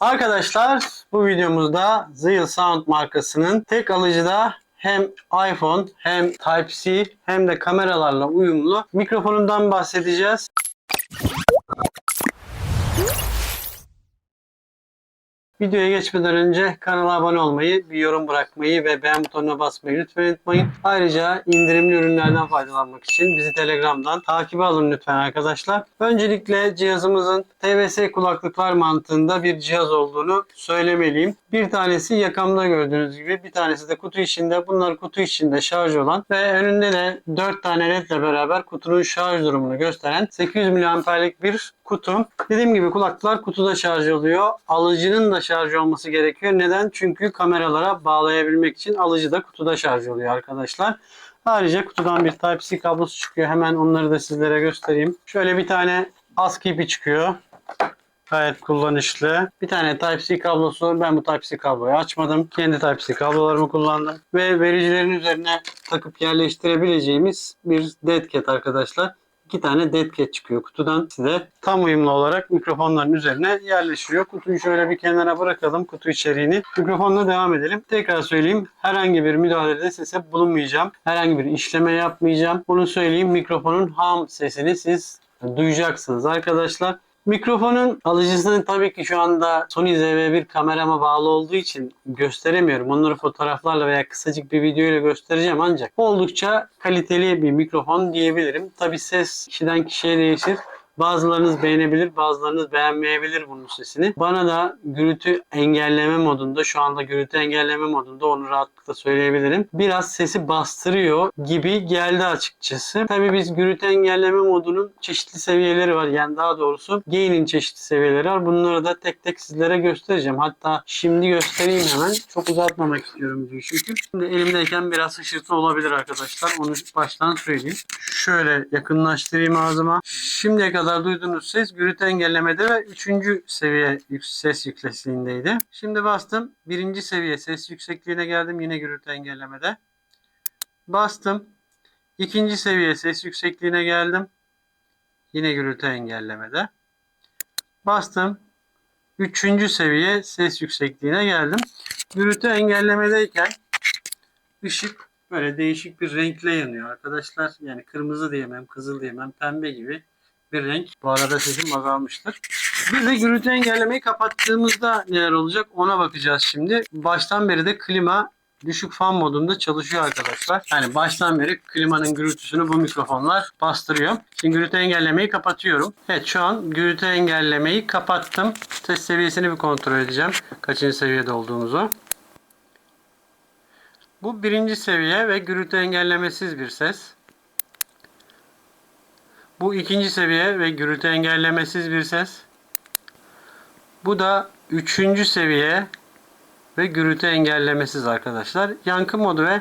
Arkadaşlar bu videomuzda Zeal Sound markasının tek alıcıda hem iPhone hem Type-C hem de kameralarla uyumlu mikrofonundan bahsedeceğiz. Videoya geçmeden önce kanala abone olmayı, bir yorum bırakmayı ve beğen butonuna basmayı lütfen unutmayın. Ayrıca indirimli ürünlerden faydalanmak için bizi Telegram'dan takibe alın lütfen arkadaşlar. Öncelikle cihazımızın TVS kulaklıklar mantığında bir cihaz olduğunu söylemeliyim. Bir tanesi yakamda gördüğünüz gibi bir tanesi de kutu içinde. Bunlar kutu içinde şarj olan ve önünde de 4 tane ledle beraber kutunun şarj durumunu gösteren 800 mAh'lik bir kutu. Dediğim gibi kulaklıklar kutuda şarj oluyor. Alıcının da şarj olması gerekiyor. Neden? Çünkü kameralara bağlayabilmek için alıcı da kutuda şarj oluyor arkadaşlar. Ayrıca kutudan bir Type-C kablosu çıkıyor. Hemen onları da sizlere göstereyim. Şöyle bir tane ASCII ipi çıkıyor. Gayet kullanışlı. Bir tane Type-C kablosu. Ben bu Type-C kabloyu açmadım. Kendi Type-C kablolarımı kullandım. Ve vericilerin üzerine takıp yerleştirebileceğimiz bir dead cat arkadaşlar. İki tane dead cat çıkıyor kutudan. Size tam uyumlu olarak mikrofonların üzerine yerleşiyor. Kutuyu şöyle bir kenara bırakalım. Kutu içeriğini. Mikrofonla devam edelim. Tekrar söyleyeyim. Herhangi bir müdahalede sese bulunmayacağım. Herhangi bir işleme yapmayacağım. Bunu söyleyeyim. Mikrofonun ham sesini siz duyacaksınız arkadaşlar. Mikrofonun alıcısını tabii ki şu anda Sony ZV-1 kamerama bağlı olduğu için gösteremiyorum. Onları fotoğraflarla veya kısacık bir video ile göstereceğim ancak oldukça kaliteli bir mikrofon diyebilirim. Tabii ses kişiden kişiye değişir. Bazılarınız beğenebilir, bazılarınız beğenmeyebilir bunun sesini. Bana da gürültü engelleme modunda, şu anda gürültü engelleme modunda onu rahatlıkla söyleyebilirim. Biraz sesi bastırıyor gibi geldi açıkçası. Tabii biz gürültü engelleme modunun çeşitli seviyeleri var. Yani daha doğrusu gain'in çeşitli seviyeleri var. Bunları da tek tek sizlere göstereceğim. Hatta şimdi göstereyim hemen. Çok uzatmamak istiyorum videoyu çünkü. Şimdi elimdeyken biraz hışırtı olabilir arkadaşlar. Onu baştan söyleyeyim. Şöyle yakınlaştırayım ağzıma. Şimdiye kadar duyduğunuz ses gürültü engellemede ve 3. seviye ses yüksekliğindeydi. Şimdi bastım. Birinci seviye ses yüksekliğine geldim. Yine gürültü engellemede. Bastım. İkinci seviye ses yüksekliğine geldim. Yine gürültü engellemede. Bastım. Üçüncü seviye ses yüksekliğine geldim. Gürültü engellemedeyken ışık böyle değişik bir renkle yanıyor arkadaşlar. Yani kırmızı diyemem, kızıl diyemem, pembe gibi bir renk. Bu arada sesim azalmıştır. Bir de gürültü engellemeyi kapattığımızda neler olacak ona bakacağız şimdi. Baştan beri de klima düşük fan modunda çalışıyor arkadaşlar. Yani baştan beri klimanın gürültüsünü bu mikrofonlar bastırıyor. Şimdi gürültü engellemeyi kapatıyorum. Evet şu an gürültü engellemeyi kapattım. Ses seviyesini bir kontrol edeceğim. Kaçıncı seviyede olduğumuzu. Bu birinci seviye ve gürültü engellemesiz bir ses. Bu ikinci seviye ve gürültü engellemesiz bir ses. Bu da üçüncü seviye ve gürültü engellemesiz arkadaşlar. Yankı modu ve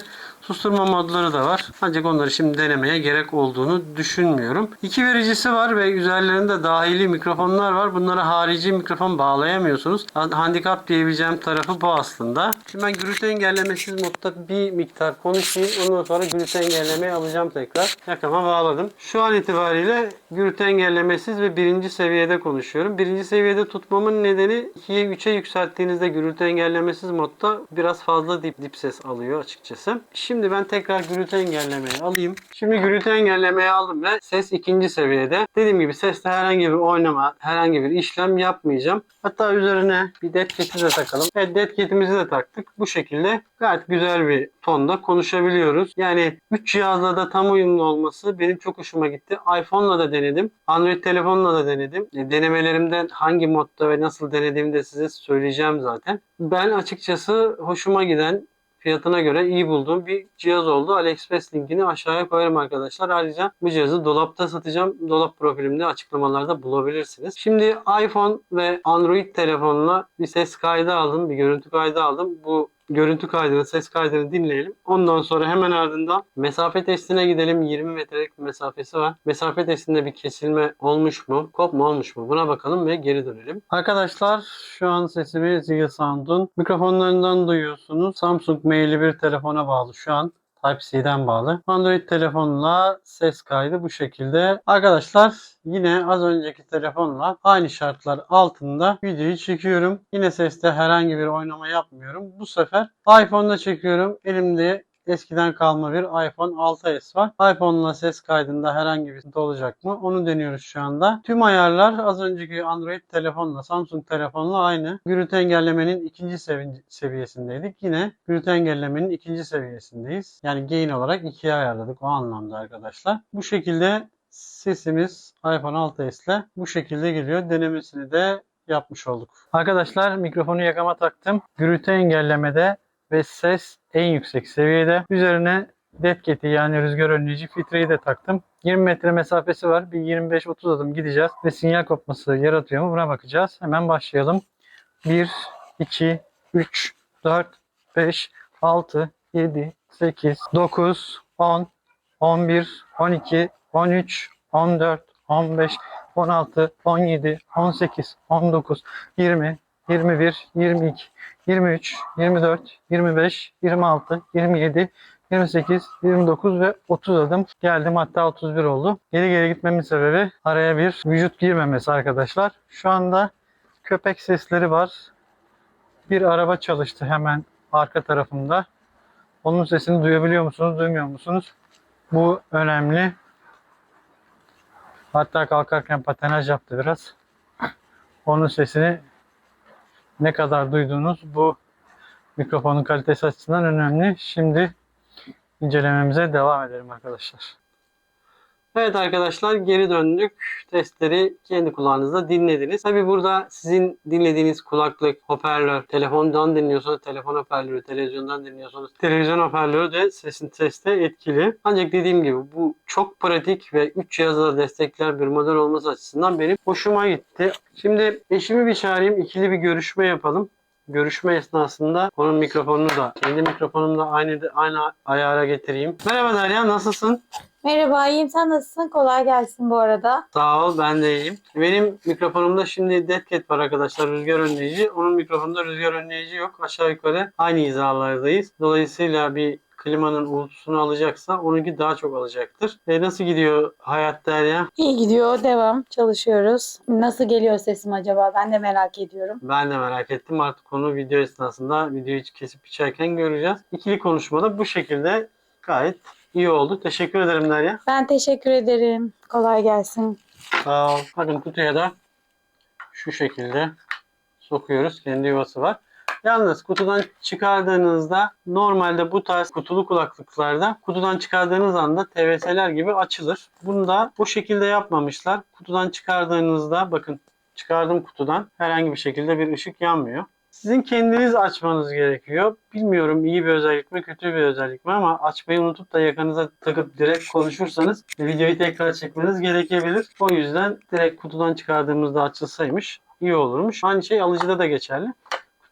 susturma modları da var. Ancak onları şimdi denemeye gerek olduğunu düşünmüyorum. İki vericisi var ve üzerlerinde dahili mikrofonlar var. Bunlara harici mikrofon bağlayamıyorsunuz. Handikap diyebileceğim tarafı bu aslında. Şimdi ben gürültü engellemesiz modda bir miktar konuşayım. Ondan sonra gürültü engellemeyi alacağım tekrar. Yakama bağladım. Şu an itibariyle gürültü engellemesiz ve birinci seviyede konuşuyorum. Birinci seviyede tutmamın nedeni 2'ye 3'e yükselttiğinizde gürültü engellemesiz modda biraz fazla dip dip ses alıyor açıkçası. Şimdi ben tekrar gürültü engellemeyi alayım. Şimdi gürültü engellemeyi aldım ve ses ikinci seviyede. Dediğim gibi seste herhangi bir oynama, herhangi bir işlem yapmayacağım. Hatta üzerine bir dead cat'i de takalım. Evet dead cat'imizi de taktık. Bu şekilde gayet güzel bir tonda konuşabiliyoruz. Yani 3 cihazla da tam uyumlu olması benim çok hoşuma gitti. iPhone'la da denedim. Android telefonla da denedim. E, Denemelerimden hangi modda ve nasıl denediğimi de size söyleyeceğim zaten. Ben açıkçası hoşuma giden fiyatına göre iyi bulduğum bir cihaz oldu. AliExpress linkini aşağıya koyarım arkadaşlar. Ayrıca bu cihazı dolapta satacağım. Dolap profilimde açıklamalarda bulabilirsiniz. Şimdi iPhone ve Android telefonla bir ses kaydı aldım. Bir görüntü kaydı aldım. Bu görüntü kaydını, ses kaydını dinleyelim. Ondan sonra hemen ardından mesafe testine gidelim. 20 metrelik bir mesafesi var. Mesafe testinde bir kesilme olmuş mu? Kopma olmuş mu? Buna bakalım ve geri dönelim. Arkadaşlar şu an sesimi Ziggy mikrofonlarından duyuyorsunuz. Samsung maili bir telefona bağlı şu an. Type-C'den bağlı. Android telefonla ses kaydı bu şekilde. Arkadaşlar yine az önceki telefonla aynı şartlar altında videoyu çekiyorum. Yine seste herhangi bir oynama yapmıyorum. Bu sefer iPhone'da çekiyorum. Elimde eskiden kalma bir iPhone 6s var. iPhone'la ses kaydında herhangi bir sıkıntı olacak mı? Onu deniyoruz şu anda. Tüm ayarlar az önceki Android telefonla, Samsung telefonla aynı. Gürültü engellemenin ikinci sevi- seviyesindeydik. Yine gürültü engellemenin ikinci seviyesindeyiz. Yani gain olarak ikiye ayarladık o anlamda arkadaşlar. Bu şekilde sesimiz iPhone 6s ile bu şekilde geliyor. Denemesini de yapmış olduk. Arkadaşlar mikrofonu yakama taktım. Gürültü engellemede ve ses en yüksek seviyede. Üzerine Dead Cat'i yani rüzgar önleyici filtreyi de taktım. 20 metre mesafesi var. Bir 25-30 adım gideceğiz ve sinyal kopması yaratıyor mu buna bakacağız. Hemen başlayalım. 1, 2, 3, 4, 5, 6, 7, 8, 9, 10, 11, 12, 13, 14, 15, 16, 17, 18, 19, 20, 21, 22, 23, 24, 25, 26, 27, 28, 29 ve 30 adım geldim. Hatta 31 oldu. Geri geri gitmemin sebebi araya bir vücut girmemesi arkadaşlar. Şu anda köpek sesleri var. Bir araba çalıştı hemen arka tarafımda. Onun sesini duyabiliyor musunuz, duymuyor musunuz? Bu önemli. Hatta kalkarken patenaj yaptı biraz. Onun sesini ne kadar duyduğunuz bu mikrofonun kalitesi açısından önemli. Şimdi incelememize devam edelim arkadaşlar. Evet arkadaşlar geri döndük. Testleri kendi kulağınızda dinlediniz. Tabi burada sizin dinlediğiniz kulaklık, hoparlör, telefondan dinliyorsanız telefon hoparlörü, televizyondan dinliyorsanız televizyon hoparlörü de sesin teste etkili. Ancak dediğim gibi bu çok pratik ve 3 cihazla destekler bir model olması açısından benim hoşuma gitti. Şimdi eşimi bir çağırayım, ikili bir görüşme yapalım görüşme esnasında onun mikrofonunu da kendi mikrofonumu da aynı aynı ayara getireyim. Merhaba Derya nasılsın? Merhaba, iyiyim. Sen nasılsın? Kolay gelsin bu arada. Sağ ol ben de iyiyim. Benim mikrofonumda şimdi Dead Cat var arkadaşlar rüzgar önleyici. Onun mikrofonunda rüzgar önleyici yok. Aşağı yukarı aynı hizalardayız. Dolayısıyla bir klimanın uğultusunu alacaksa onunki daha çok alacaktır. E, nasıl gidiyor hayat Derya? İyi gidiyor. Devam. Çalışıyoruz. Nasıl geliyor sesim acaba? Ben de merak ediyorum. Ben de merak ettim. Artık konu video esnasında videoyu kesip biçerken göreceğiz. İkili konuşmada bu şekilde gayet iyi oldu. Teşekkür ederim Derya. Ben teşekkür ederim. Kolay gelsin. Sağ ol. Bakın kutuya da şu şekilde sokuyoruz. Kendi yuvası var. Yalnız kutudan çıkardığınızda normalde bu tarz kutulu kulaklıklarda kutudan çıkardığınız anda TVS'ler gibi açılır. Bunu da bu şekilde yapmamışlar. Kutudan çıkardığınızda bakın çıkardım kutudan herhangi bir şekilde bir ışık yanmıyor. Sizin kendiniz açmanız gerekiyor. Bilmiyorum iyi bir özellik mi kötü bir özellik mi ama açmayı unutup da yakanıza takıp direkt konuşursanız videoyu tekrar çekmeniz gerekebilir. O yüzden direkt kutudan çıkardığımızda açılsaymış iyi olurmuş. Aynı şey alıcıda da geçerli.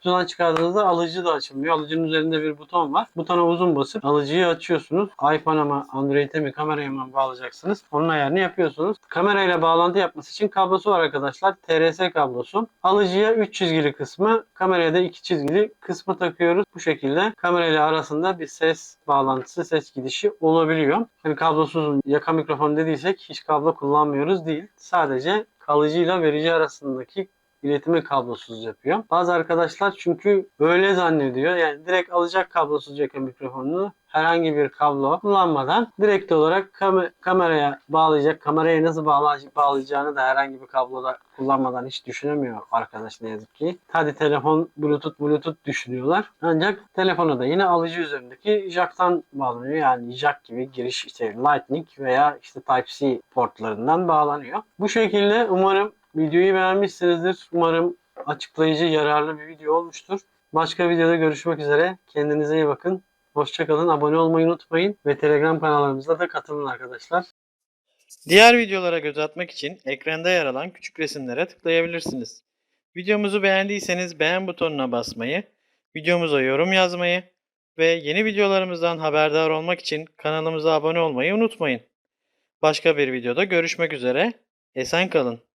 Kutudan çıkardığınızda alıcı da açılmıyor. Alıcının üzerinde bir buton var. Butona uzun basıp alıcıyı açıyorsunuz. iPhone'a mı Android'e mi kameraya mı bağlayacaksınız? Onun ayarını yapıyorsunuz. Kamerayla bağlantı yapması için kablosu var arkadaşlar. TRS kablosu. Alıcıya 3 çizgili kısmı, kameraya da 2 çizgili kısmı takıyoruz. Bu şekilde kamerayla arasında bir ses bağlantısı, ses gidişi olabiliyor. Hani kablosuz yaka mikrofon dediysek hiç kablo kullanmıyoruz değil. Sadece alıcıyla verici arasındaki iletimi kablosuz yapıyor. Bazı arkadaşlar çünkü böyle zannediyor. Yani direkt alacak kablosuz yaka mikrofonunu herhangi bir kablo kullanmadan direkt olarak kam- kameraya bağlayacak. Kameraya nasıl bağlay- bağlayacağını da herhangi bir kabloda kullanmadan hiç düşünemiyor arkadaş ne yazık ki. Hadi telefon bluetooth bluetooth düşünüyorlar. Ancak telefona da yine alıcı üzerindeki jack'tan bağlanıyor. Yani jack gibi giriş işte lightning veya işte type-C portlarından bağlanıyor. Bu şekilde umarım Videoyu beğenmişsinizdir. Umarım açıklayıcı, yararlı bir video olmuştur. Başka videoda görüşmek üzere. Kendinize iyi bakın. Hoşçakalın. Abone olmayı unutmayın. Ve Telegram kanallarımıza da katılın arkadaşlar. Diğer videolara göz atmak için ekranda yer alan küçük resimlere tıklayabilirsiniz. Videomuzu beğendiyseniz beğen butonuna basmayı, videomuza yorum yazmayı ve yeni videolarımızdan haberdar olmak için kanalımıza abone olmayı unutmayın. Başka bir videoda görüşmek üzere. Esen kalın.